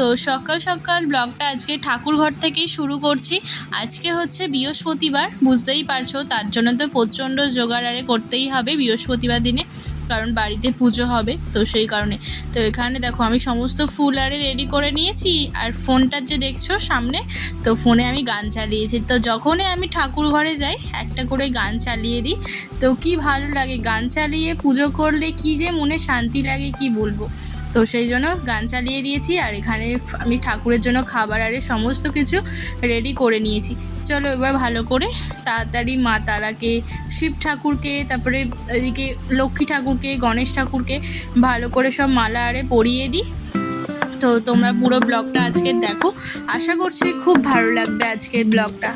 তো সকাল সকাল ব্লগটা আজকে ঠাকুর ঘর থেকেই শুরু করছি। আজকে হচ্ছে বৃহস্পতিবার, বুঝতেই পারছ, তার জন্য তো প্রচণ্ড জোগাড় আরে করতেই হবে বৃহস্পতিবার দিনে, কারণ বাড়িতে পুজো হবে, তো সেই কারণে। তো এখানে দেখো, আমি সমস্ত ফুল আরে রেডি করে নিয়েছি, আর ফোনটা যে দেখছ সামনে, তো ফোনে আমি গান চালিয়েছি। তো যখনই আমি ঠাকুর ঘরে যাই, একটা করে গান চালিয়ে দিই, তো কি ভালো লাগে। গান চালিয়ে পুজো করলে কি যে মনে শান্তি লাগে, কি বলব? তো সেই জন্য গান চালিয়ে দিয়েছি আর এখানে আমি ঠাকুরের জন্য খাবার আরে সমস্ত কিছু রেডি করে নিয়েছি। চলো এবার ভালো করে তাড়াতাড়ি মা তারাকে, শিব ঠাকুরকে, তারপরে এদিকে লক্ষ্মী ঠাকুরকে, গণেশ ঠাকুরকে ভালো করে সব মালা আরে পরিয়ে দিই। তো তোমরা পুরো ব্লগটা আজকে দেখো। আশা করছি খুব ভালো লাগবে আজকের ব্লগটা।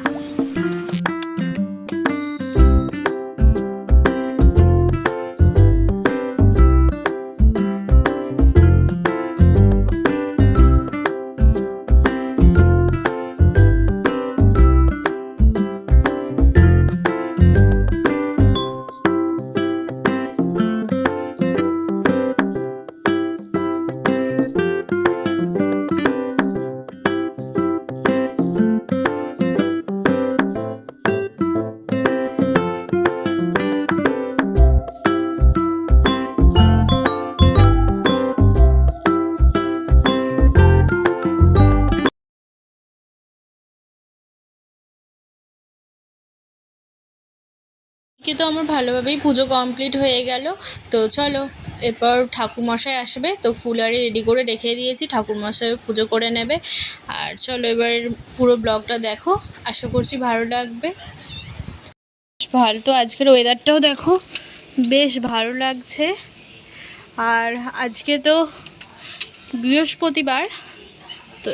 কি তো আমার ভালোভাবেই পুজো কমপ্লিট হয়ে গেল। তো চলো, এরপর ঠাকুরমশাই আসবে। তো ফুলারি রেডি করে রেখে দিয়েছি, ঠাকুরমশাই পুজো করে নেবে। আর চলো এবার পুরো ব্লগটা দেখো। আশা করছি ভালো লাগবে। ভালো তো আজকের ওয়েদারটাও দেখো। বেশ ভালো লাগছে। আর আজকে তো বৃহস্পতিবার। তো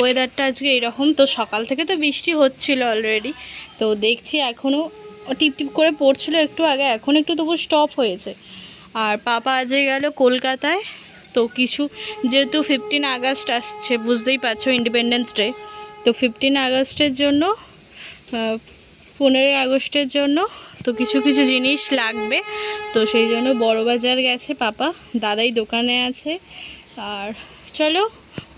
ওয়েদারটা আজকে এরকম। তো সকাল থেকে তো বৃষ্টি হচ্ছিল অলরেডি তো দেখছি এখনও টিপ টিপ করে পড়ছিল একটু আগে, এখন একটু তবু স্টপ হয়েছে। আর পাপা আজকে গেল কলকাতায়, তো কিছু যেহেতু ফিফটিন আগস্ট আসছে, বুঝতেই পারছ ইন্ডিপেন্ডেন্স ডে তো ফিফটিন আগস্টের জন্য পনেরোই আগস্টের জন্য তো কিছু কিছু জিনিস লাগবে, তো সেই জন্য বড়বাজার গেছে পাপা, দাদাই দোকানে আছে, আর চলো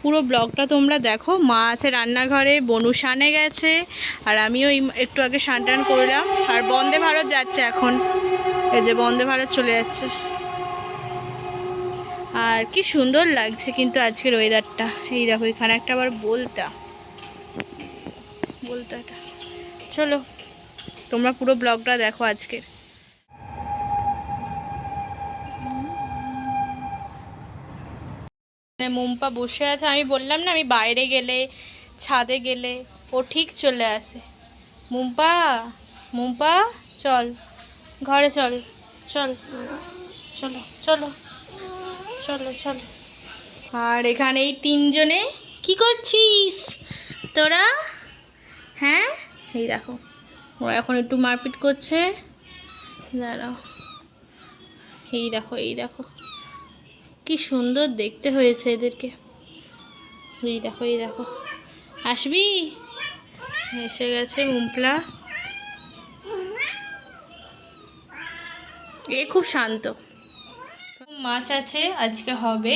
পুরো ব্লগটা তোমরা দেখো। মা আছে রান্নাঘরে, বনু সানে গেছে, আর আমিও একটু আগে স্নান টান করলাম। আর বন্দে ভারত যাচ্ছে এখন। এই যে বন্দে ভারত চলে যাচ্ছে। আর কি সুন্দর লাগছে কিন্তু আজকের ওয়েদারটা এই দেখো, এখানে একটা আবার বলতা। বলতাটা। চলো, তোমরা পুরো ব্লগটা দেখো আজকের। মুম্পা বসে আছে, আমি বললাম না, আমি বাইরে গেলে, ছাদে গেলে, ও ঠিক চলে আসে। মুম্পা মুম্পা, চল, ঘরে চল চল, চলো চলো চলো চলো। আর এখানে এই তিনজনে কি করছিস? তোরা? হ্যাঁ? এই দেখো, ওরা এখন একটু মারপিট করছে। দাঁড়াও। এই দেখো এই দেখো। কি সুন্দর দেখতে হয়েছে এদেরকে। এই দেখো এই দেখো। আসবি? এসে গেছে মুমপলা এ খুব শান্ত। মাছ আছে আজকে হবে।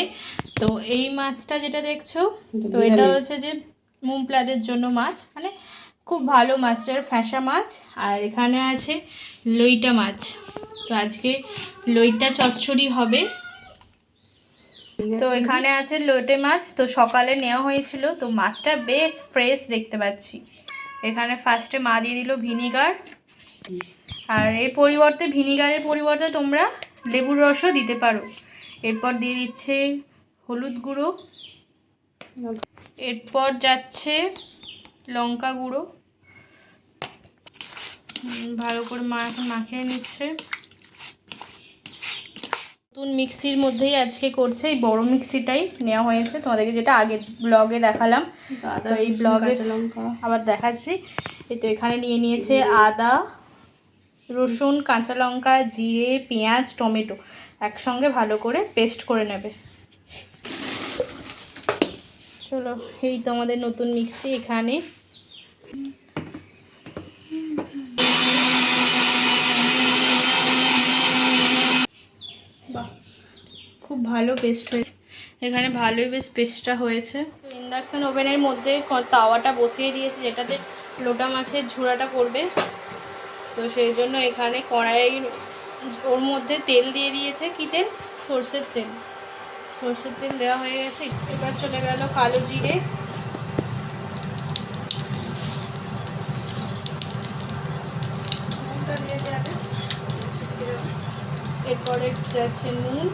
তো এই মাছটা যেটা দেখছ তো এটা হচ্ছে যে মুমপ্লাদের জন্য মাছ। মানে খুব ভালো মাছটার ফ্যাসা মাছ। আর এখানে আছে লইটা মাছ। তো আজকে লইটা চচ্চড়ি হবে। তো এখানে আছে লোটে মাছ তো সকালে নেওয়া হয়েছিল তো মাছটা বেশ ফ্রেশ দেখতে পাচ্ছি। এখানে ফার্স্টে মা দিয়ে দিল ভিনিগার আর এর পরিবর্তে ভিনিগারের পরিবর্তে তোমরা লেবুর রসও দিতে পারো। এরপর দিয়ে দিচ্ছে হলুদ গুঁড়ো। এরপর যাচ্ছে লঙ্কা গুঁড়ো। ভালো করে মা এখন মাখিয়ে নিচ্ছে। নতুন মিক্সির মধ্যেই আজকে করছে এই বড় মিক্সিটাই নেওয়া হয়েছে। তোমাদেরকে যেটা আগে ব্লগে দেখালাম তো এই ব্লগে আবার দেখাচ্ছি। এই তো এখানে নিয়ে নিয়েছে আদা রসুন কাঁচা লঙ্কা জিরে পেঁয়াজ টমেটো। একসঙ্গে ভালো করে পেস্ট করে নেবে। চলো এই তোমাদের নতুন মিক্সি এখানে। ভালো পেস্ট হয়েছে। এখানে ভালোই বেশ পেস্টটা হয়েছে। ইন্ডাকশান ওভেনের মধ্যে তাওয়াটা বসিয়ে দিয়েছি, যেটাতে লোটা মাছের ঝুড়াটা করবে তো সেই জন্য এখানে কড়াই ওর মধ্যে তেল দিয়ে দিয়েছে। কী তেল? সর্ষের তেল। সর্ষের তেল দেওয়া হয়ে গেছে। এবার চলে গেল কালো জিরে। এরপরে যাচ্ছে নুন।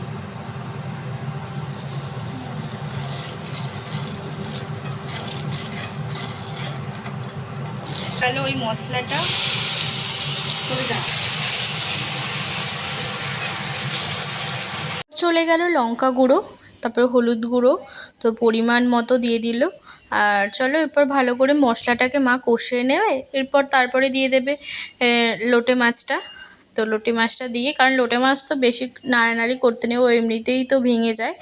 তাহলে ওই মশলাটা। চলে গেল লঙ্কা গুঁড়ো, তারপরে হলুদ গুঁড়ো, তো পরিমাণ মতো দিয়ে দিল। আর চলো এরপর ভালো করে মশলাটাকে মা কষিয়ে নেবে, এরপর তারপরে দিয়ে দেবে লোটে মাছটা। তো লোটে মাছটা দিয়ে, কারণ লোটে মাছ তো বেশি নাড়ানাড়ি করতে ও এমনিতেই তো ভেঙে যায়,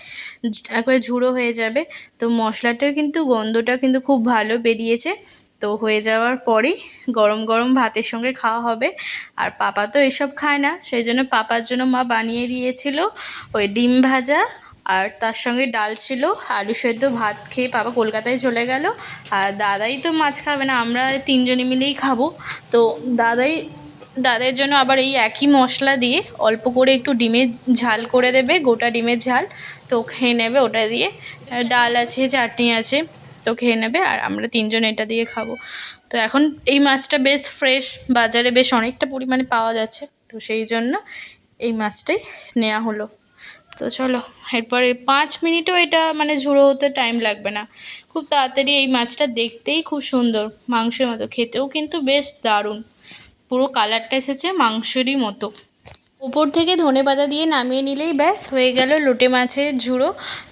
একবারে ঝুড়ো হয়ে যাবে। তো মশলাটার কিন্তু গন্ধটা কিন্তু খুব ভালো বেরিয়েছে। তো হয়ে যাওয়ার পরেই গরম গরম ভাতের সঙ্গে খাওয়া হবে। আর পাপা তো এসব খায় না, সেই জন্য পাপার জন্য মা বানিয়ে দিয়েছিল ওই ডিম ভাজা আর তার সঙ্গে ডাল ছিল, আলু সেদ্ধ ভাত খেয়ে পাপা কলকাতায় চলে গেল। আর দাদাই তো মাছ খাবে না, আমরা তিনজনে মিলেই খাব। তো দাদাই, দাদের জন্য আবার এই একই মশলা দিয়ে অল্প করে একটু ডিমের ঝাল করে দেবে, গোটা ডিমের ঝাল। তো খেয়ে নেবে ওটা দিয়ে। ডাল আছে, চাটনি আছে। তো খেয়ে নেবে আর আমরা তিনজন এটা দিয়ে খাব। তো এখন এই মাছটা বেশ ফ্রেশ বাজারে বেশ অনেকটা পরিমাণে পাওয়া যাচ্ছে। তো সেই জন্য এই মাছটাই নেওয়া হলো। তো চলো, এরপরে পাঁচ মিনিটও এটা মানে ঝুড়ো হতে টাইম লাগবে না। খুব তাড়াতাড়ি এই মাছটা দেখতেই খুব সুন্দর, মাংসের মতো। খেতেও কিন্তু বেশ দারুণ। পুরো কালারটা এসেছে মাংসেরই মতো। উপর থেকে ধনে পাতা দিয়ে নামিয়ে নিলেই ব্যাস, হয়ে গেল লোটে মাছের ঝুড়ো।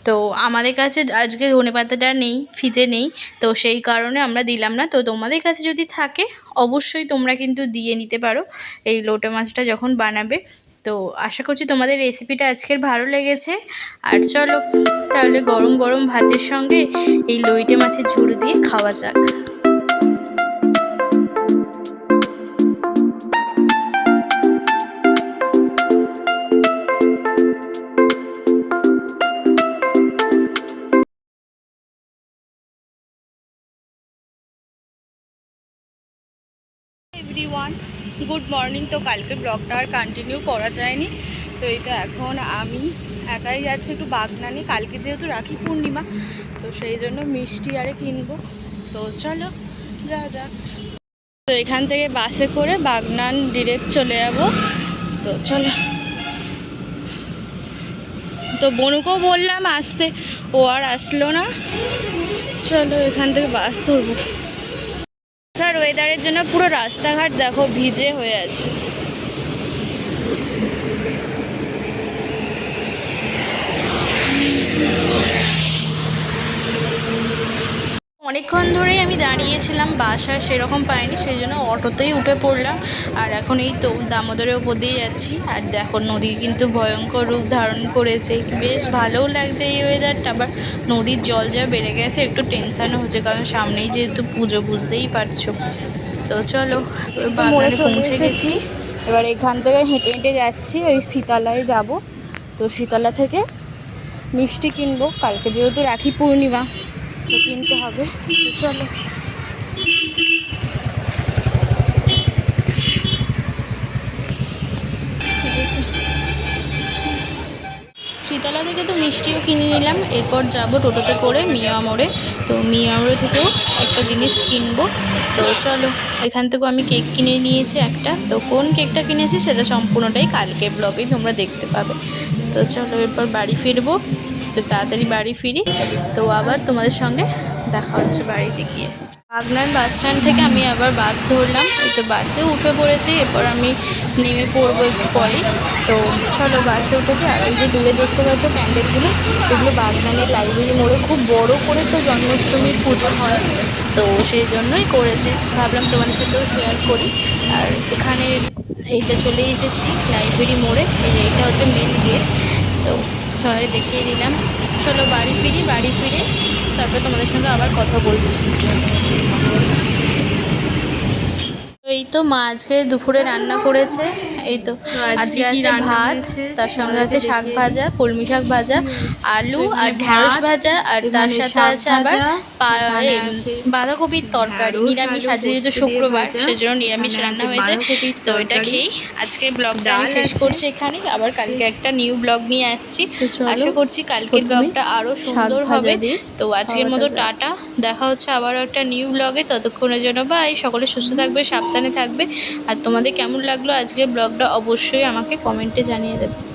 তো আমাদের কাছে আজকে ধনে পাতাটা নেই ফিজে নেই, তো সেই কারণে আমরা দিলাম না। তো তোমাদের কাছে যদি থাকে, অবশ্যই তোমরা কিন্তু দিয়ে নিতে পারো এই লোটে মাছটা যখন বানাবে। তো আশা করছি তোমাদের রেসিপিটা আজকের ভালো লেগেছে। আর চলো, তাহলে গরম গরম ভাতের সঙ্গে এই লইটে মাছের ঝুড়ো দিয়ে খাওয়া যাক। এভরিওয়ান গুড মর্নিং তো কালকে ব্লগটা আর কন্টিনিউ করা যায়নি। তো এই তো এখন আমি একাই যাচ্ছি একটু বাগনানি কালকে যেহেতু রাখি পূর্ণিমা, তো সেই জন্য মিষ্টি আরে কিনবো। তো চলো, যা যাক। তো এখান থেকে বাসে করে বাগনান ডিরেক্ট চলে যাব। তো চলো। তো বনুকেও বললাম আসতে, ও আর আসলো না। চলো এখান থেকে বাস ধরবো। ওয়েদারের জন্য পুরো রাস্তাঘাট দেখো ভিজে হয়ে আছে। অনেকক্ষণ ধরেই আমি দাঁড়িয়েছিলাম বাস আর সেরকম পাইনি সেই জন্য অটোতেই উঠে পড়লাম। আর এখন এই তো দামোদরের ওপর দিয়ে যাচ্ছি। আর দেখো নদী কিন্তু ভয়ঙ্কর রূপ ধারণ করেছে। বেশ ভালোও লাগছে এই ওয়েদারটা আবার নদীর জল যা বেড়ে গেছে একটু টেনশানও হচ্ছে কারণ সামনেই যেহেতু পুজো বুঝতেই পারছ। তো চলো বাগানে পৌঁছে গেছি। এবার এখান থেকে হেঁটে হেঁটে যাচ্ছি ওই শীতালয়ে যাব। তো শীতলা থেকে মিষ্টি কিনবো। কালকে যেহেতু রাখি পূর্ণিমা তো কিনতে হবে। চলো। শীতলা থেকে তো মিষ্টিও কিনে নিলাম। এরপর যাব টোটোতে করে মিয়া মোড়ে। তো মিয়া মোড়ে থেকেও একটা জিনিস কিনবো। তো চলো, এখান থেকেও আমি কেক কিনে নিয়েছি একটা। তো কোন কেকটা কিনেছি সেটা সম্পূর্ণটাই কালকে ব্লগেই তোমরা দেখতে পাবে। তো চলো, এরপর বাড়ি ফিরবো। তো তাড়াতাড়ি বাড়ি ফিরি। তো আবার তোমাদের সঙ্গে দেখা হচ্ছে বাড়িতে গিয়ে। বাগনান বাস স্ট্যান্ড থেকে আমি আবার বাস ধরলাম। তো বাসে উঠে পড়েছি, এরপর আমি নেমে পড়ব একটু পরে। তো চলো বাসে উঠেছি, আর ওই যে দূরে দেখতে পাচ্ছ প্যান্ডেলগুলো, এগুলো বাগনানের লাইব্রেরি মোড়ে খুব বড় করে তো জন্মাষ্টমীর পুজো হয়। তো সেই জন্যই করেছে। ভাবলাম তোমাদের সাথেও শেয়ার করি। আর এখানে এইটা চলে এসেছি, লাইব্রেরি মোড়ে। এই যে এটা হচ্ছে মেন গেট তো সবাই দেখিয়ে দিলাম। চলো বাড়ি ফিরি বাড়ি ফিরে তারপরে তোমাদের সঙ্গে আবার কথা বলছি। এই তো মা আজকে দুপুরে রান্না করেছে। এই তো আজকে আছে ভাত তার সঙ্গে আছে শাক ভাজা কলমি শাক ভাজা আলু আর ঢ্যাঁড়স ভাজা আর তার সাথে আছে আবার বাঁধাকপির তরকারি নিরামিষ আজকে যেহেতু শুক্রবার সেজন্য নিরামিষ রান্না আছে হয়েছে। তো এটা খেয়েই আজকে ব্লগটা আমি শেষ। করছি এখানে। আবার কালকে একটা নিউ ব্লগ নিয়ে আসছি। আশা করছি কালকের ব্লগটা আরও সুন্দর হবে। তো আজকের মতো টাটা। দেখা হচ্ছে আবার একটা নিউ ব্লগে। ততক্ষণের জন্য বাই। সকলে সুস্থ থাকবে সাবধানে থাকবে। আর তোমাদের কেমন লাগল আজকের ব্লগটা অবশ্যই আমাকে কমেন্টে জানিয়ে দেবে।